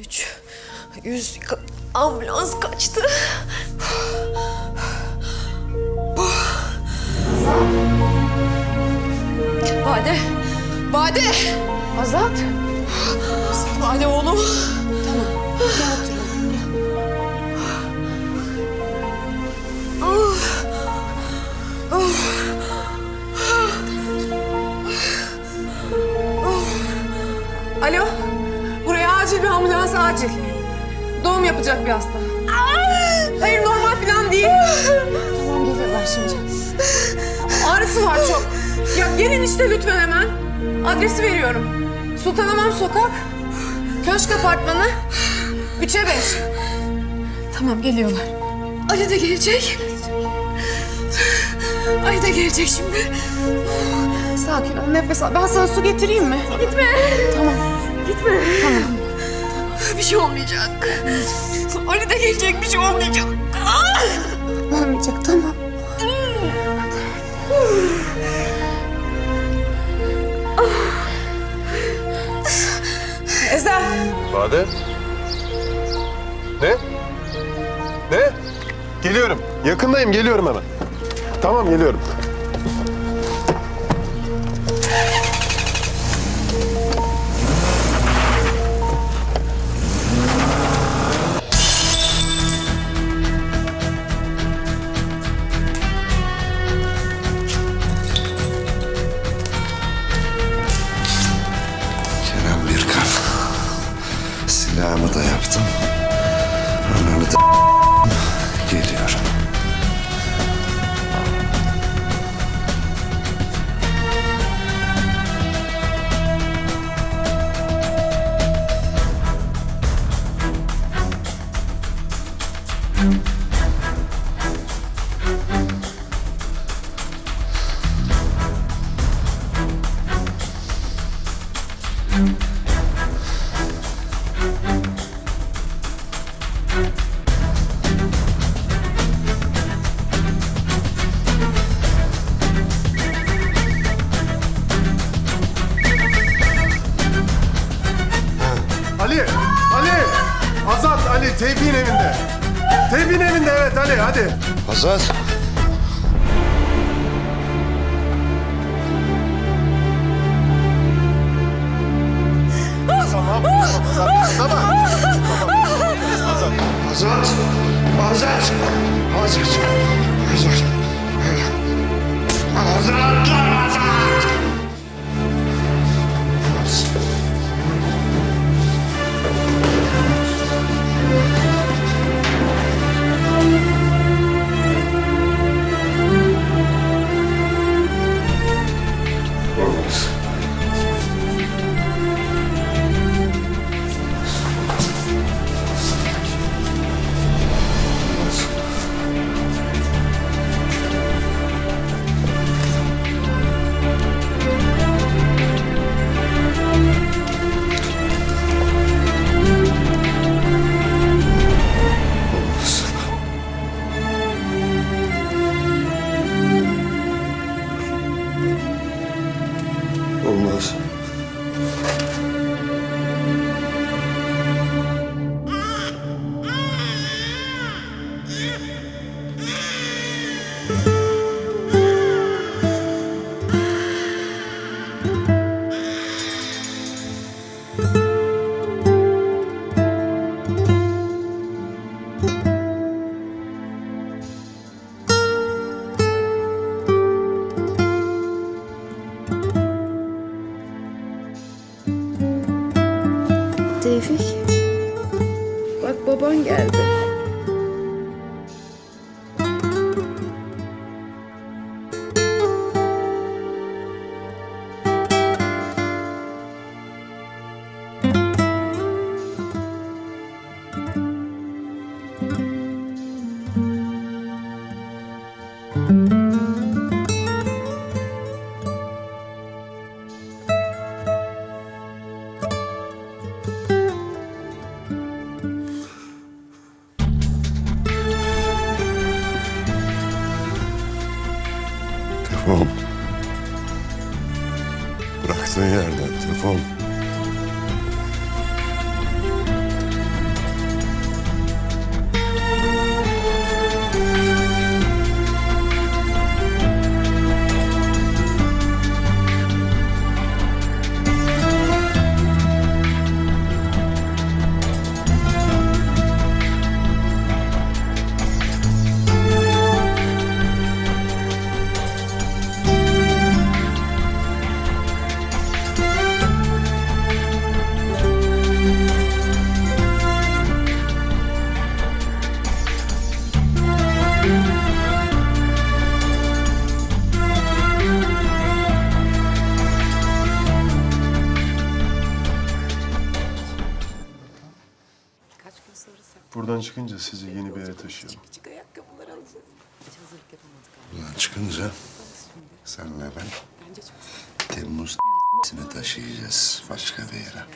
Üç, yüz, ka- ambulans kaçtı. Bade, Bade, Azat. Bade oğlum. Acil bir ambulans acil. Doğum yapacak bir hasta. Hayır normal falan değil. Tamam geliyorlar şimdi. Ağrısı var çok. Ya gelin işte lütfen hemen. Adresi veriyorum. Sultanhamam Sokak. Köşk Apartmanı. Üçe beş. Tamam geliyorlar. Ali de gelecek. Ali de gelecek şimdi. Sakin ol nefes al. Ben sana su getireyim mi? Gitme. Tamam. Gitme. Bir şey olmayacak. Ali de gelecek bir şey olmayacak. Olmayacak tamam. Ezel. Bade? Ne? Ne? Geliyorum. Yakındayım, geliyorum hemen. Tamam, geliyorum. Birkan. Silahımı da yaptım. Ananı da geliyorum. Ali! Tevfik'in evinde. Tevfik'in evinde, evet Ali, hadi. Azat. Tevfik. Bak baban geldi. Defol. Bıraktığın yerden defol. Buradan çıkınca sizi yeni bir yere taşıyalım. Buradan çıkınca senle ben Temmuz seni taşıyacağız başka bir yere.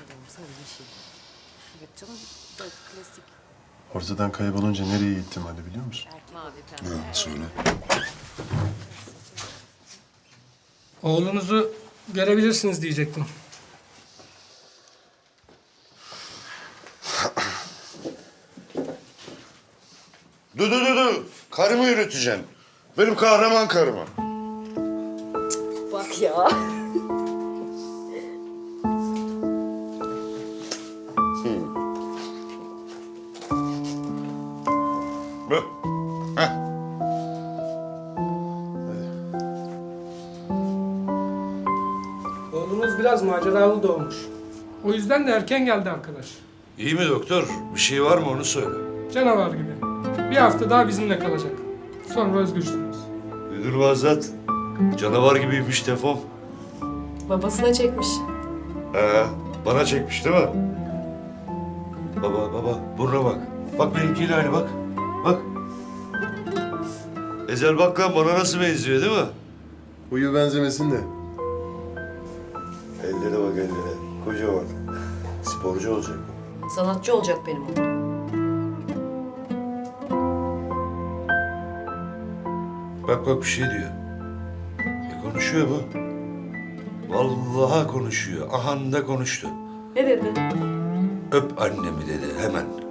Ortadan kaybolunca nereye gittim Ali biliyor musun? Ha, söyle. Oğlunuzu görebilirsiniz diyecektim. Dur dur dur dur. Karımı yürüteceğim. Benim kahraman karımı. Bak ya. Bu. Heh. Oğlunuz biraz maceralı doğmuş. O yüzden de erken geldi arkadaş. İyi mi doktor? Bir şey var mı onu söyle. Canavar gibi. Bir hafta daha bizimle kalacak. Sonra özgürsünüz. Müdür Vazat. Canavar gibiymiş Tefom. Babasına çekmiş. He, bana çekmiş değil mi? Baba baba buruna bak. Bak benimkiyle aynı bak. Bak. Ezel bak lan bana nasıl benziyor değil mi? Huyu benzemesin de. Ellere bak ellere. Kocaman. Sporcu olacak. Sanatçı olacak benim oğlum. Bak bak bir şey diyor. E konuşuyor bu. Vallahi konuşuyor. Ahanda konuştu. Ne dedi? Öp annemi dedi hemen.